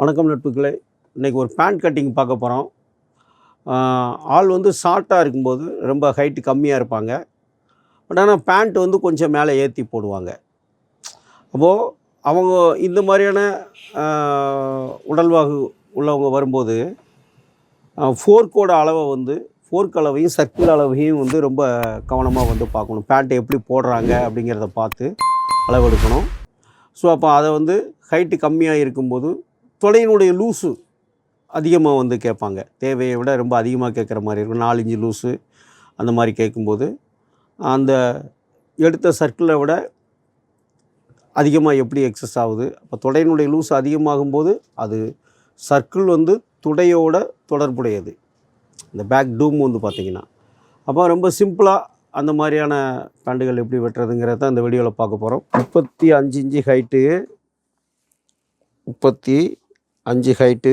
வணக்கம் நட்புகளே இன்றைக்கி ஒரு பேண்ட் கட்டிங் பார்க்க போகிறோம் ஆள் வந்து ஷார்ட்டாக இருக்கும்போது ரொம்ப ஹைட்டு கம்மியாக இருப்பாங்க. பட் ஆனால் பேண்ட் வந்து கொஞ்சம் மேலே ஏற்றி போடுவாங்க. அப்போது அவங்க இந்த மாதிரியான உடல்வாகு உள்ளவங்க வரும்போது ஃபோர்க்கோட அளவை வந்து ஃபோர்க் அளவையும் சர்க்கிள் அளவையும் வந்து ரொம்ப கவனமாக வந்து பார்க்கணும். பேண்ட்டை எப்படி போடுறாங்க அப்படிங்கிறத பார்த்து அளவெடுக்கணும். ஸோ அப்போ அதை வந்து ஹைட்டு கம்மியாக இருக்கும்போது தொடையினுடைய லூஸு அதிகமாக வந்து கேட்பாங்க. தேவையை விட ரொம்ப அதிகமாக கேட்குற மாதிரி இருக்கும். நாலு லூஸு அந்த மாதிரி கேட்கும்போது அந்த எடுத்த சர்க்கிளை விட அதிகமாக எப்படி எக்ஸஸ் ஆகுது? அப்போ தொடையினுடைய லூஸ் அதிகமாகும்போது அது சர்க்கிள் வந்து துடையோட தொடர்புடையது. இந்த பேக் டூம் வந்து பார்த்திங்கன்னா. அப்போ ரொம்ப சிம்பிளாக அந்த மாதிரியான பேண்டுகள் எப்படி வெட்டுறதுங்கிறத இந்த வீடியோவில் பார்க்க போகிறோம் முப்பத்தி அஞ்சு இன்ச்சு ஹைட்டு முப்பத்தி அஞ்சு ஹைட்டு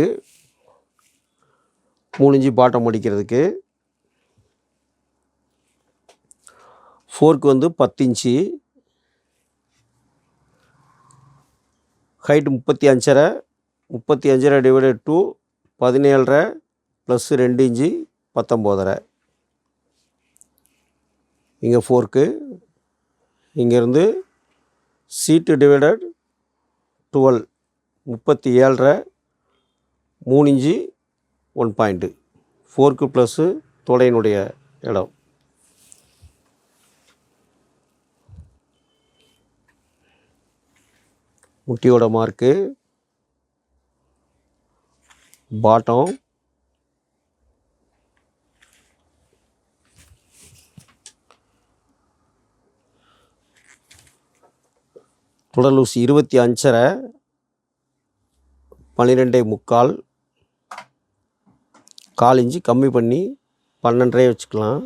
மூணு இஞ்சி பாட்டம் அடிக்கிறதுக்கு. ஃபோர்க்கு வந்து பத்து இன்ச்சு. ஹைட்டு முப்பத்தி அஞ்சரை. முப்பத்தி அஞ்சரை டிவைடட் டூ பதினேழரை ப்ளஸ் ரெண்டு இன்ச்சு பத்தொம்போதரை. இங்கே ஃபோர்க்கு இங்கேருந்து சீட்டு டிவைடட் டுவெல் முப்பத்தி ஏழரை மூணு இன்ச்சு ஒன் பாயிண்ட்டு ஃபோர்க்கு ப்ளஸ்ஸு தொடையினுடைய இடம். முட்டியோட மார்க்கு பாட்டம் தொடலூசி இருபத்தி அஞ்சரை பன்னிரெண்டே முக்கால். கால் இன்ச்சு கம்மி பண்ணி பன்னெண்டரை வச்சுக்கலாம்.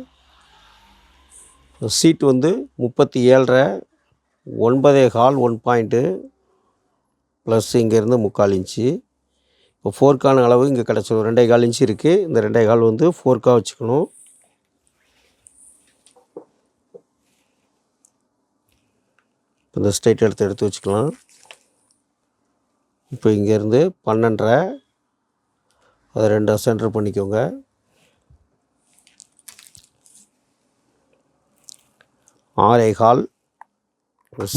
சீட் வந்து முப்பத்தி ஏழரை ஒன்பதே கால் ஒன் பாயிண்ட்டு ப்ளஸ் இங்கேருந்து முக்கால் இன்ச்சு. இப்போ ஃபோர்க்கான அளவு இங்கே கிடச்சிடும் ரெண்டே கால் இன்ச்சு இருக்குது இந்த ரெண்டே கால் வந்து ஃபோர்க்காக வச்சுக்கணும். இந்த ஸ்ட்ரைட் எடுத்து எடுத்து வச்சுக்கலாம். இப்போ இங்கேருந்து பன்னெண்டரை அதை ரெண்டாக சென்டர் பண்ணிக்கோங்க. ஆறே ஹால்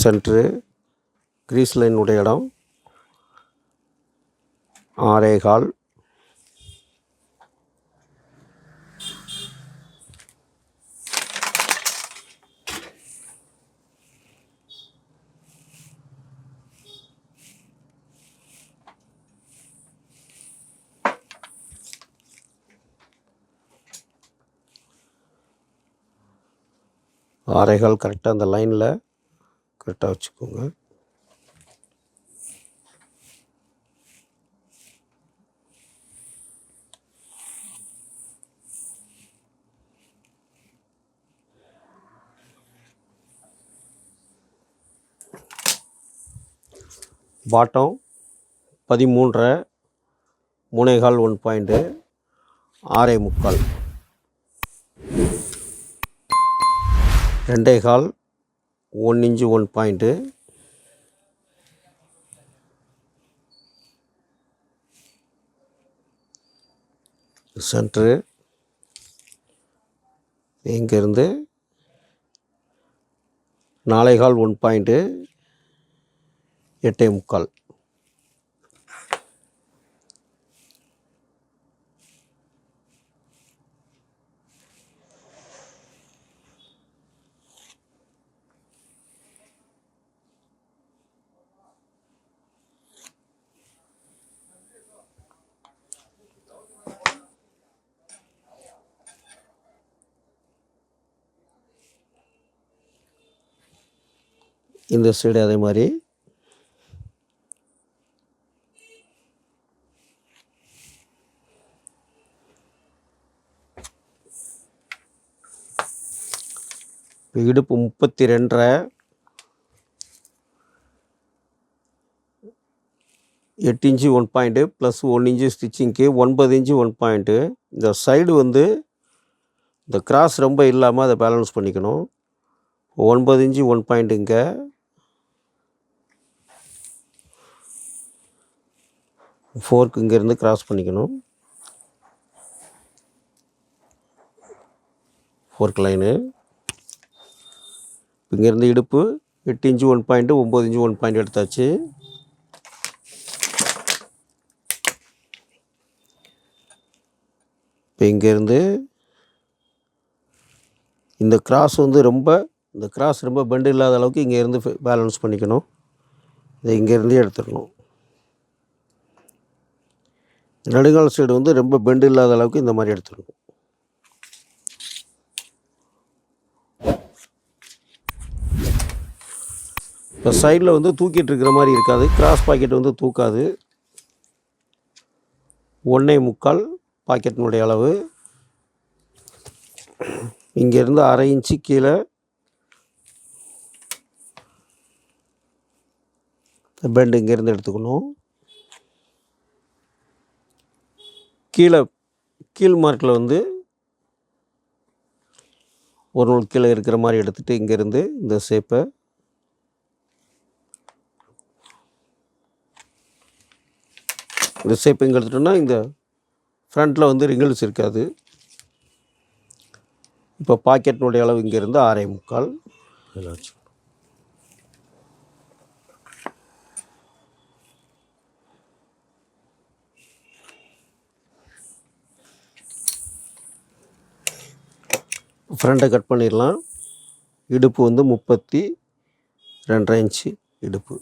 சென்ட்ரு கிரீஸ் லைனுடைய இடம். ஆறே ஆரைகால் கரெக்டாக அந்த லைனில் கரெக்டாக வச்சுக்கோங்க. பாட்டம் பதிமூன்றரை மூணேகால் ஒன் பாயிண்ட்டு ஆறே முக்கால். ரெண்டே கால் one inch one point. Centre. இங்கேருந்து நாலே கால் ஒன் பாயிண்ட்டு எட்டே முக்கால். இந்த சைடு அதே மாதிரி. இடுப்பு முப்பத்தி ரெண்டரை எட்டு inch one point plus one inch ஸ்டிச்சிங்க்கு ஒன்பது இன்ச்சு ஒன் பாயிண்ட்டு இந்த சைடு வந்து இந்த கிராஸ் ரொம்ப இல்லாமல் அதை பேலன்ஸ் பண்ணிக்கணும். ஒன்பது இன்ச்சு ஒன் பாயிண்ட்டுங்க. ஃபோர்க்கு ஃபோர்க் இங்கேருந்து கிராஸ் பண்ணிக்கணும். Fork line. இங்கேருந்து இடுப்பு எட்டு இன்ச்சு ஒன் பாயிண்ட்டு ஒம்பது இன்ச்சு ஒன் பாயிண்ட் எடுத்தாச்சு. இப்போ இங்கேருந்து இந்த கிராஸ் வந்து ரொம்ப இந்த கிராஸ் ரொம்ப பெண்டு இல்லாத அளவுக்கு இங்கேருந்து பேலன்ஸ் பண்ணிக்கணும். இதை இங்கேருந்து எடுத்துடணும். நடுங்கால் சைடு வந்து ரொம்ப பெண்டு இல்லாத அளவுக்கு இந்த மாதிரி எடுத்துடணும் இப்போ சைடில் வந்து தூக்கிட்டு இருக்கிற மாதிரி இருக்காது. கிராஸ் பாக்கெட் வந்து தூக்காது. ஒன்றே முக்கால் பாக்கெட்டினுடைய அளவு. இங்கேருந்து அரை இன்ச்சு கீழே. பெண்டு இங்கேருந்து எடுத்துக்கணும். கீழே கீழ் மார்க்கில் வந்து ஒரு நூல் கீழே இருக்கிற மாதிரி எடுத்துகிட்டு இங்கேருந்து இந்த ஷேப்பை இந்த ஷேப் இங்கே எடுத்துட்டோம்னா இந்த ஃப்ரண்ட்டில் வந்து ரிங்கிள்ஸ் இருக்காது. இப்போ பாக்கெட்டினுடைய அளவு இங்கேருந்து ஆறே முக்கால். இதில் வச்சு ஃப்ரண்ட்டை கட் பண்ணிடலாம். இடுப்பு வந்து முப்பத்தி ரெண்டரை இன்ச்சு இடுப்பு.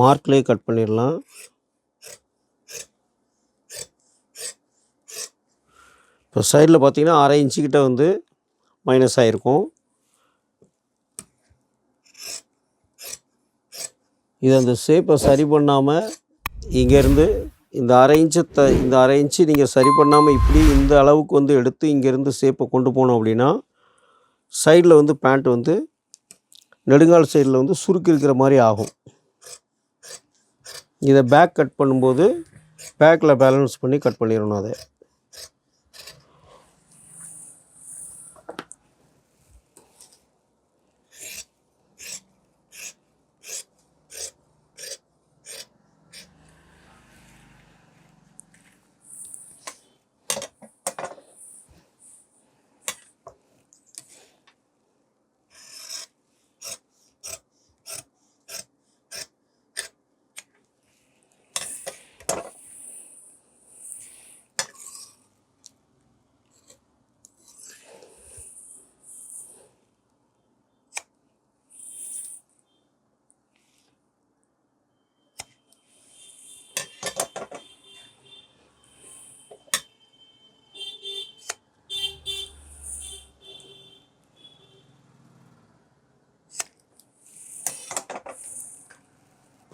மார்க்லேயே கட் பண்ணிடலாம். இப்போ சைடில் பார்த்தீங்கன்னா அரை இன்ச்சு கிட்ட வந்து மைனஸ் ஆகிருக்கும் இது அந்த ஷேப்பை சரி பண்ணாமல் இங்கேருந்து இந்த அரை இன்ச்சு த இந்த அரை இன்ச்சு நீங்கள் சரி பண்ணாமல் இப்படி இந்த அளவுக்கு வந்து எடுத்து இங்கேருந்து ஷேப்பை கொண்டு போனோம் அப்படின்னா சைடில் வந்து பேண்ட் வந்து நெடுங்கால் சைடில் வந்து சுருக்கி இருக்கிற மாதிரி ஆகும். இதை பேக் கட் பண்ணும்போது பேக்கில் பேலன்ஸ் பண்ணி கட் பண்ணிடணும் அதை.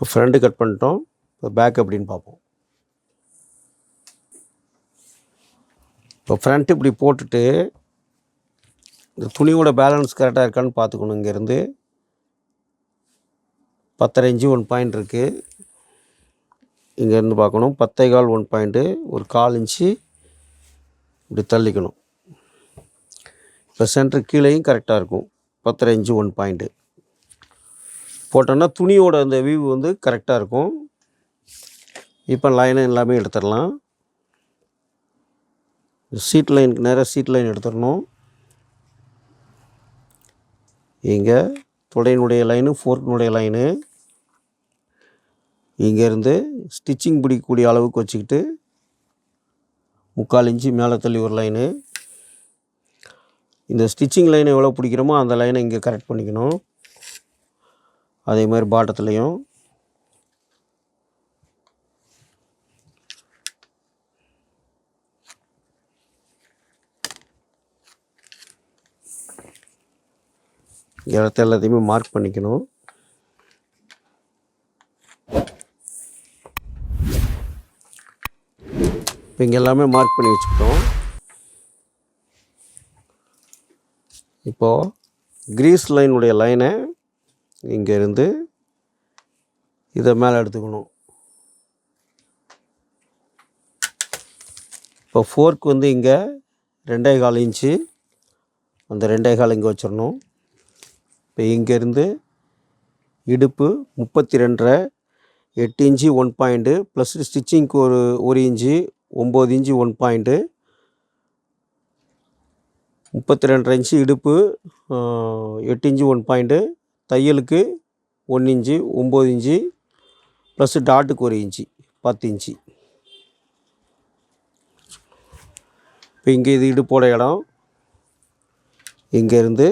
இப்போ ஃப்ரண்ட்டு கட் பண்ணிட்டோம். இப்போ பேக் அப்படின்னு பார்ப்போம். இப்போ ஃப்ரண்ட் இப்படி போட்டுட்டு இந்த துணியோட பேலன்ஸ் கரெக்டாக இருக்கான்னு பார்த்துக்கணும். இங்கேருந்து பத்தரை இன்ச்சு ஒன் பாயிண்ட் இருக்குது இங்கேருந்து பார்க்கணும். பத்தே கால் ஒன் பாயிண்ட்டு ஒரு கால் இன்ச்சு இப்படி தள்ளிக்கணும். இப்போ சென்டர் கீழேயும் கரெக்டாக இருக்கும். பத்தரை இன்ச்சு ஒன் பாயிண்ட்டு போட்டோன்னா துணியோட அந்த வியூ வந்து கரெக்டாக இருக்கும். இப்போ லைனை எல்லாமே எடுத்துடலாம். சீட் லைனுக்கு நேராக சீட் லைன் எடுத்துடணும். இங்கே தொடையினுடைய லைனு ஃபோர்க்கினுடைய லைனு இங்கேருந்து ஸ்டிச்சிங் பிடிக்கக்கூடிய அளவுக்கு வச்சுக்கிட்டு முக்கால் இன்ச்சு மேலே தள்ளி ஒரு லைனு இந்த ஸ்டிச்சிங் லைனை எவ்வளோ பிடிக்கிறோமோ அந்த லைனை இங்கே கரெக்ட் பண்ணிக்கணும். அதே மாதிரி பாட்டத்துலேயும். இடத்த எல்லாத்தையுமே மார்க் பண்ணிக்கணும். இப்போ இங்கே எல்லாமே மார்க் பண்ணி வச்சுக்கிட்டோம். இப்போது க்ரீஸ் லைனுடைய லைனை இங்கேருந்து இதை மேலே எடுத்துக்கணும். இப்போ ஃபோர்க் வந்து இங்கே ரெண்டே கால் இன்ச்சு. அந்த ரெண்டே கால் இங்கே வச்சிடணும். இப்போ இங்கேருந்து இடுப்பு முப்பத்தி ரெண்டரை எட்டு இன்ச்சு ஒன் பாயிண்ட்டு ப்ளஸ் ஸ்டிச்சிங்க்கு ஒரு ஒரு இன்ச்சு ஒம்பது இன்ச்சு ஒன் பாயிண்ட்டு முப்பத்தி ரெண்டரை இன்ச்சு இடுப்பு எட்டு இன்ச்சு ஒன் பாயிண்ட்டு தையலுக்கு ஒன்று இன்ச்சு ஒம்பது இன்ச்சு ப்ளஸ் டாட்டுக்கு ஒரு இன்ச்சு பத்து இன்ச்சு. இப்போ இங்கே இது இடுப்போட இடம். இங்கேருந்து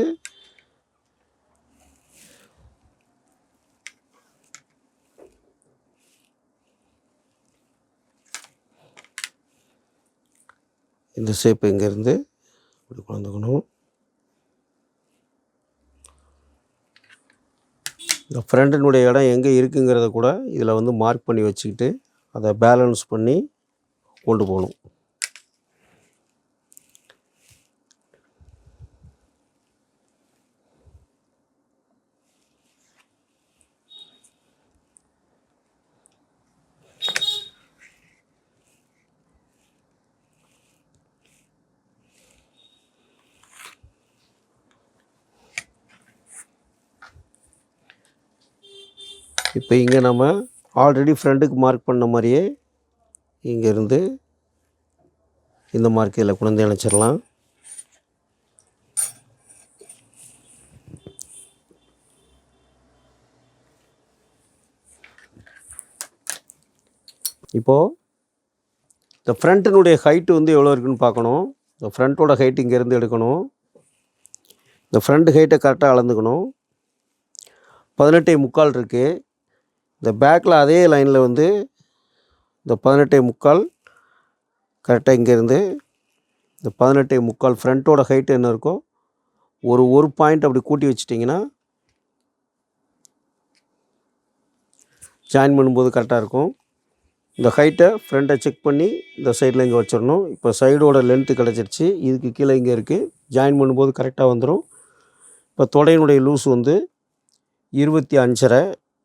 இந்த ஷேப் இங்கேருந்து இப்படி கொண்டுக்கணும் இந்த ஃப்ரெண்டினுடைய இடம் எங்கே இருக்குங்கிறத கூட இதில் வந்து மார்க் பண்ணி வச்சுக்கிட்டு அதை பேலன்ஸ் பண்ணி கொண்டு போகணும். இப்போ இங்கே நம்ம ஆல்ரெடி ஃப்ரெண்டுக்கு மார்க் பண்ண மாதிரியே இங்கேருந்து இந்த மார்க் இதில் கொண்டு இணைச்சிடலாம் இப்போது இந்த ஃப்ரண்ட்டினுடைய ஹைட்டு வந்து எவ்வளோ இருக்குன்னு பார்க்கணும். இந்த ஃப்ரண்ட்டோட ஹைட் இங்கேருந்து எடுக்கணும். இந்த ஃப்ரண்ட் ஹைட்டை கரெக்டாக அளந்துக்கணும். பதினெட்டே முக்கால் இருக்குது இந்த பேக்கில் அதே லைனில் வந்து இந்த பதினெட்டே முக்கால் கரெக்டாக இங்கேருந்து இந்த பதினெட்டே முக்கால் ஃப்ரண்ட்டோட ஹைட்டு என்ன இருக்கோ ஒரு ஒரு பாயிண்ட் அப்படி கூட்டி வச்சிட்டிங்கன்னா ஜாயின் பண்ணும்போது கரெக்டாக இருக்கும். இந்த ஹைட்டை ஃப்ரண்ட்டை செக் பண்ணி இந்த சைடில் இங்கே வச்சிடணும். இப்போ சைடோட லென்த்து கிடச்சிருச்சு. இதுக்கு கீழே இங்கே இருக்குது ஜாயின் பண்ணும்போது கரெக்டாக வந்துடும் இப்போ தொடையினுடைய லூஸ் வந்து இருபத்தி அஞ்சரை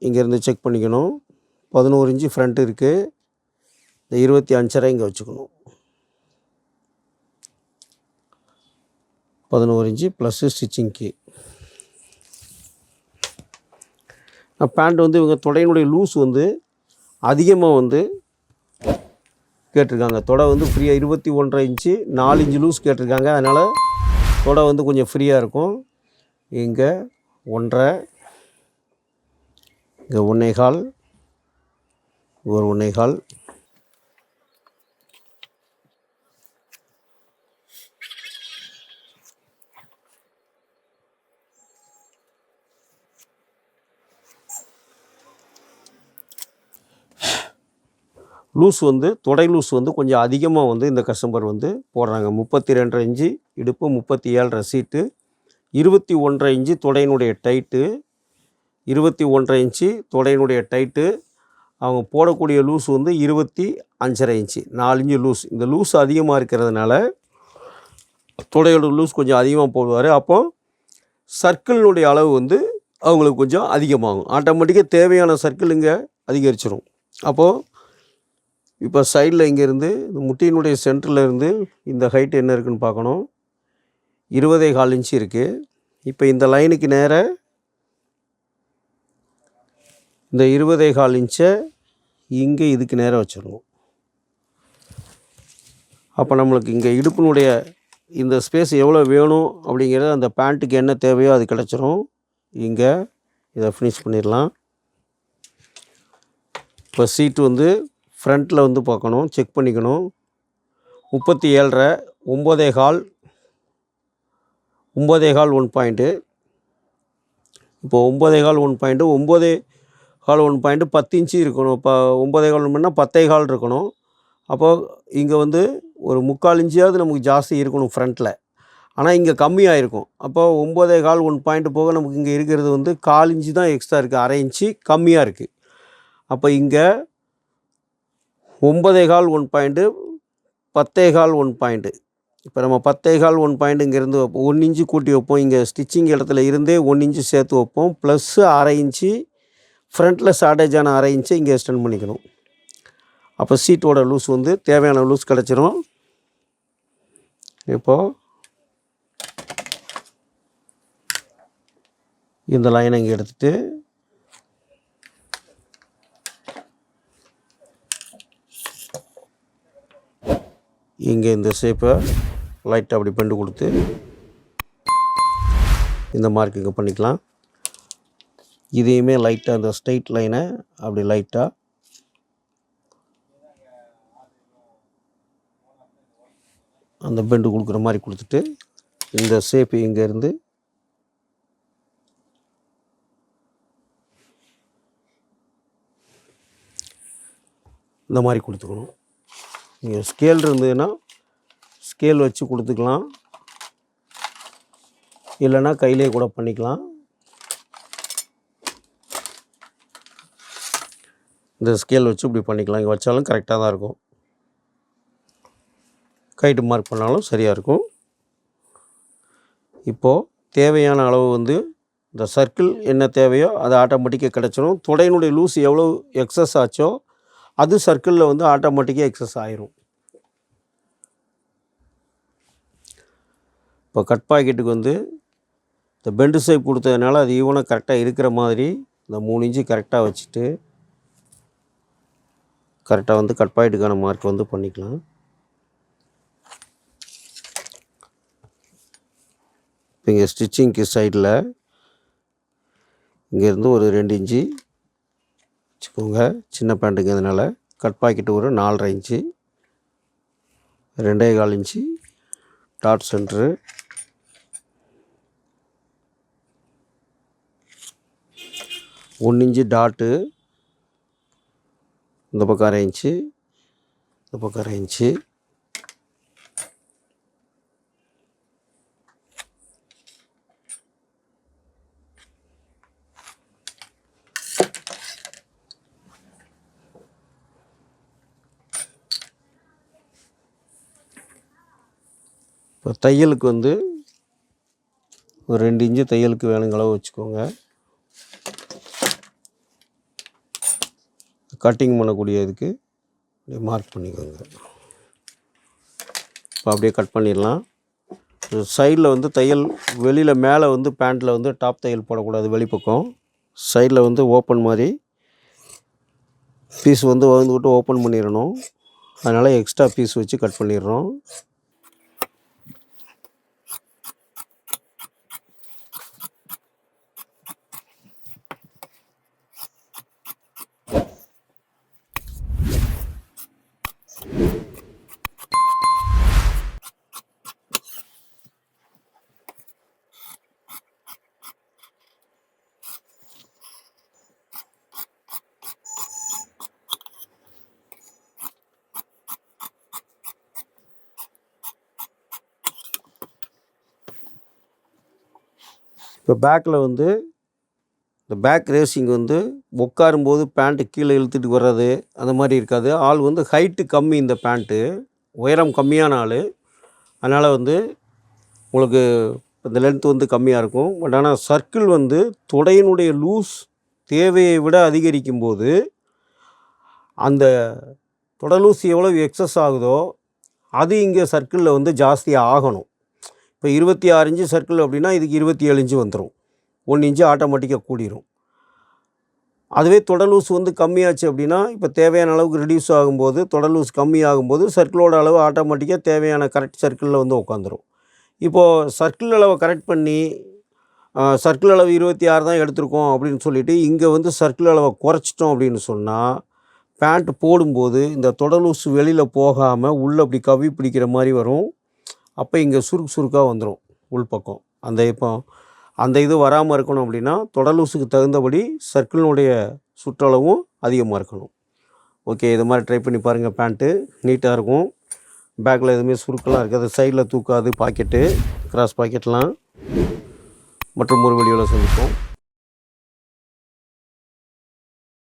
இங்கேருந்து செக் பண்ணிக்கணும். பதினோரு இன்ச்சு ஃப்ரண்ட் இருக்குது இந்த இருபத்தி அஞ்சரை இங்கே வச்சுக்கணும். பதினோரு இன்ச்சு ப்ளஸ்ஸு ஸ்டிச்சிங்க்கு பேண்ட் வந்து இவங்க தொடையினுடைய லூஸ் வந்து அதிகமாக வந்து கேட்டிருக்காங்க. தொடை வந்து ஃப்ரீயாக இருபத்தி ஒன்றரை இன்ச்சு நாலு இன்ச்சு லூஸ் கேட்டிருக்காங்க. அதனால் தொடை வந்து கொஞ்சம் ஃப்ரீயாக இருக்கும். இங்கே ஒன்றரை இங்கே ஒன்னேகால் ஒரு ஒன்னேகால் லூஸ் வந்து தொடை லூஸ் வந்து கொஞ்சம் அதிகமாக வந்து இந்த கஸ்டமர் வந்து போடுறாங்க. முப்பத்தி ரெண்டரை இன்ச்சு இடுப்பு முப்பத்தி ஏழரை சீட்டு இருபத்தி ஒன்றரை இன்ச்சு தொடையினுடைய டைட்டு இருபத்தி ஒன்றரை இன்ச்சு தொடையினுடைய டைட்டு. அவங்க போடக்கூடிய லூஸ் வந்து இருபத்தி அஞ்சரை இன்ச்சு நாலு இன்ச்சு லூஸ். இந்த லூஸ் அதிகமாக இருக்கிறதுனால தொடையோட லூஸ் கொஞ்சம் அதிகமாக போடுவார். அப்போ சர்க்கிளினுடைய அளவு வந்து அவங்களுக்கு கொஞ்சம் அதிகமாகும். ஆட்டோமேட்டிக்காக தேவையான சர்க்கிள் இங்கே அதிகரிச்சிடும் அப்போது இப்போ சைடில் இங்கேருந்து இந்த முட்டியினுடைய சென்டரில் இருந்து இந்த ஹைட் என்ன இருக்குன்னு பார்க்கணும். இருபதே கால் இன்ச்சு இருக்குது இப்போ இந்த லைனுக்கு நேராக இந்த இருபதே கால் இன்ச்சை இங்கே இதுக்கு நேராக வச்சிடணும் அப்போ நம்மளுக்கு இங்கே இடுப்பினுடைய இந்த ஸ்பேஸ் எவ்வளோ வேணும் அப்படிங்கிறது அந்த பேண்ட்டுக்கு என்ன தேவையோ அது கிடச்சிரும். இங்கே இதை ஃபினிஷ் பண்ணிடலாம். இப்போ சீட்டு வந்து ஃப்ரண்ட்டில் வந்து பார்க்கணும் செக் பண்ணிக்கணும். முப்பத்தி ஏழரை ஒம்பதே கால் ஒம்பதே கால் ஒன் பாயிண்ட்டு இப்போ ஒம்பதே கால் ஒன் பாயிண்ட்டு ஒம்பதே கால் ஒன் பாயிண்ட்டு பத்து இன்ச்சு இருக்கணும். இப்போ ஒம்பதே கால் ஒன் பத்தே கால் இருக்கணும். அப்போது இங்கே வந்து ஒரு முக்கால் இன்ச்சியாவது நமக்கு ஜாஸ்தி இருக்கணும் ஃப்ரண்ட்டில் ஆனால் இங்கே கம்மியாக இருக்கும் அப்போ ஒம்பதே கால் ஒன் பாயிண்ட் போக நமக்கு இங்கே இருக்கிறது வந்து கால் இன்ச்சு தான் எக்ஸ்ட்ரா இருக்குது அரை இன்ச்சு கம்மியாக இருக்குது அப்போ இங்கே ஒன்பதே கால் ஒன் பாயிண்ட்டு பத்தே கால் ஒன் பாயிண்ட்டு இப்போ நம்ம பத்தே கால் ஒன் பாயிண்ட் இங்கேருந்து வைப்போம் ஒன் இன்ச்சு கூட்டி வைப்போம். இங்கே ஸ்டிச்சிங் இடத்துல இருந்தே ஒன் இன்ச்சு சேர்த்து வைப்போம். ப்ளஸ்ஸு அரை இன்ச்சு ஃப்ரண்ட்டில் ஷார்டேஜான அரை இன்ச்சை இங்கே எக்ஸ்டெண்ட் பண்ணிக்கணும். அப்போ சீட்டோட லூஸ் வந்து தேவையான லூஸ் கிடச்சிரும். இப்போது இந்த லைனை இங்கே எடுத்துகிட்டு இங்கே இந்த ஷேப்பை லைட்டாக அப்படி பெண்டு கொடுத்து இந்த மார்க் இங்கே பண்ணிக்கலாம். இதையுமே லைட்டாக இந்த ஸ்ட்ரெயிட் லைனை அப்படி லைட்டாக அந்த பெண்டு கொடுக்குற மாதிரி கொடுத்துட்டு இந்த ஷேப்பு இங்கேருந்து இந்த மாதிரி கொடுத்துக்கணும். நீங்கள் ஸ்கேல் இருந்ததுன்னா ஸ்கேல் வச்சு கொடுத்துக்கலாம். இல்லைன்னா கையிலே கூட பண்ணிக்கலாம். இந்த ஸ்கேல் வச்சு இப்படி பண்ணிக்கலாம். இங்கே வச்சாலும் கரெக்டாக தான் இருக்கும். கைட்டு மார்க் பண்ணாலும் சரியாக இருக்கும். இப்போது தேவையான அளவு வந்து இந்த சர்க்கிள் என்ன தேவையோ அது ஆட்டோமேட்டிக்காக கிடச்சிரும். துடையினுடைய லூஸ் எவ்வளோ எக்ஸஸ் ஆச்சோ அது சர்க்கிளில் வந்து ஆட்டோமேட்டிக்காக எக்ஸஸ் ஆயிரும். இப்போ கட் பாக்கெட்டுக்கு வந்து இந்த பெண்டு ஷேப் கொடுத்ததுனால அது ஈவனாக கரெக்டாக இருக்கிற மாதிரி இந்த மூணு இன்ச்சு கரெக்டாக வச்சுட்டு கரெக்டாக வந்து கட் பாயிண்ட்டுக்கான மார்க் வந்து பண்ணிக்கலாம். இப்போ இங்கே ஸ்டிச்சிங்க்கு சைடில் இங்கேருந்து ஒரு ரெண்டு இன்ச்சு வச்சுக்கோங்க. சின்ன பேண்ட்டுங்கிறதுனால கட் பாக்கெட்டு ஒரு நாலரை இன்ச்சு ரெண்டே கால் இன்ச்சு டாட் சென்ட்ரு ஒன்று இன்ச்சு டாட்டு இந்த பக்கம் அரை இன்ச்சு இந்த பக்கம் அரை இன்ச்சு. இப்போ தையலுக்கு வந்து ஒரு ரெண்டு இன்ச்சு தையலுக்கு வேணுங்களவு வச்சுக்கோங்க. கட்டிங் பண்ணக்கூடிய இதுக்கு அப்படியே மார்க் பண்ணிக்கோங்க. இப்போ அப்படியே கட் பண்ணிடலாம். சைடில் வந்து தையல் வெளியில் மேலே வந்து பேண்ட்டில் வந்து டாப் தையல் போடக்கூடாது வெளிப்பக்கம். சைடில் வந்து ஓப்பன் மாதிரி பீஸ் வந்து வந்து விட்டு ஓப்பன் பண்ணிடணும். அதனால் எக்ஸ்ட்ரா பீஸ் வச்சு கட் பண்ணிடுறோம். இப்போ பேக்கில் வந்து இந்த பேக் ரேசிங் வந்து உட்காரும்போது பேண்ட்டு கீழே இழுத்துட்டு வர்றது அந்த மாதிரி இருக்காது. ஆள் வந்து ஹைட்டு கம்மி இந்த பேண்ட்டு உயரம் கம்மியான ஆள். அதனால் வந்து உங்களுக்கு இந்த லென்த் வந்து கம்மியாக இருக்கும். பட் ஆனால் சர்க்கிள் வந்து தொடையினுடைய லூஸ் தேவையை விட அதிகரிக்கும் போது அந்த தொடை லூஸ் எவ்வளோ எக்ஸஸ் ஆகுதோ அது இங்கே சர்க்கிளில் வந்து ஜாஸ்தியாக ஆகணும். இப்போ இருபத்தி ஆறு இன்ச்சு சர்க்கிள் அப்படின்னா இதுக்கு இருபத்தி ஏழு இன்ச்சு வந்துடும் ஒன்று இன்ச்சு ஆட்டோமேட்டிக்காக கூடிரும். அதுவே தொடலூஸ் வந்து கம்மியாச்சு அப்படின்னா இப்போ தேவையான அளவுக்கு ரிடியூஸ் ஆகும்போது தொடலூசு கம்மியாகும்போது சர்க்கிளோட அளவு ஆட்டோமேட்டிக்காக தேவையான கரெக்ட் சர்க்கிளில் வந்து உட்காந்துரும் இப்போது சர்க்கிள் அளவை கரெக்ட் பண்ணி சர்க்கிள் அளவு இருபத்தி ஆறு தான் எடுத்திருக்கோம் அப்படின்னு சொல்லிட்டு இங்கே வந்து சர்க்கிள் அளவை குறைச்சிட்டோம் அப்படின்னு சொன்னால் பேண்ட் போடும்போது இந்த தொடலூசு வெளியில் போகாமல் உள்ளே அப்படி கவி பிடிக்கிற மாதிரி வரும். அப்போ இங்கே சுருக்கு சுருக்காக வந்துடும் உள்பக்கம் அந்த இப்போ அந்த இது வராமல் இருக்கணும் அப்படின்னா தொடலூசுக்கு தகுந்தபடி சர்க்கிளினுடைய சுற்றளவும் அதிகமாக இருக்கணும். ஓகே இது மாதிரி ட்ரை பண்ணி பாருங்கள் பேண்ட்டு நீட்டாக இருக்கும். பேக்கில் எதுவுமே சுருக்கெல்லாம் இருக்காது. சைடில் தூக்காது பாக்கெட்டு கிராஸ் பாக்கெட்லாம் மற்றும் ஒரு வீடியோவில் சந்திப்போம்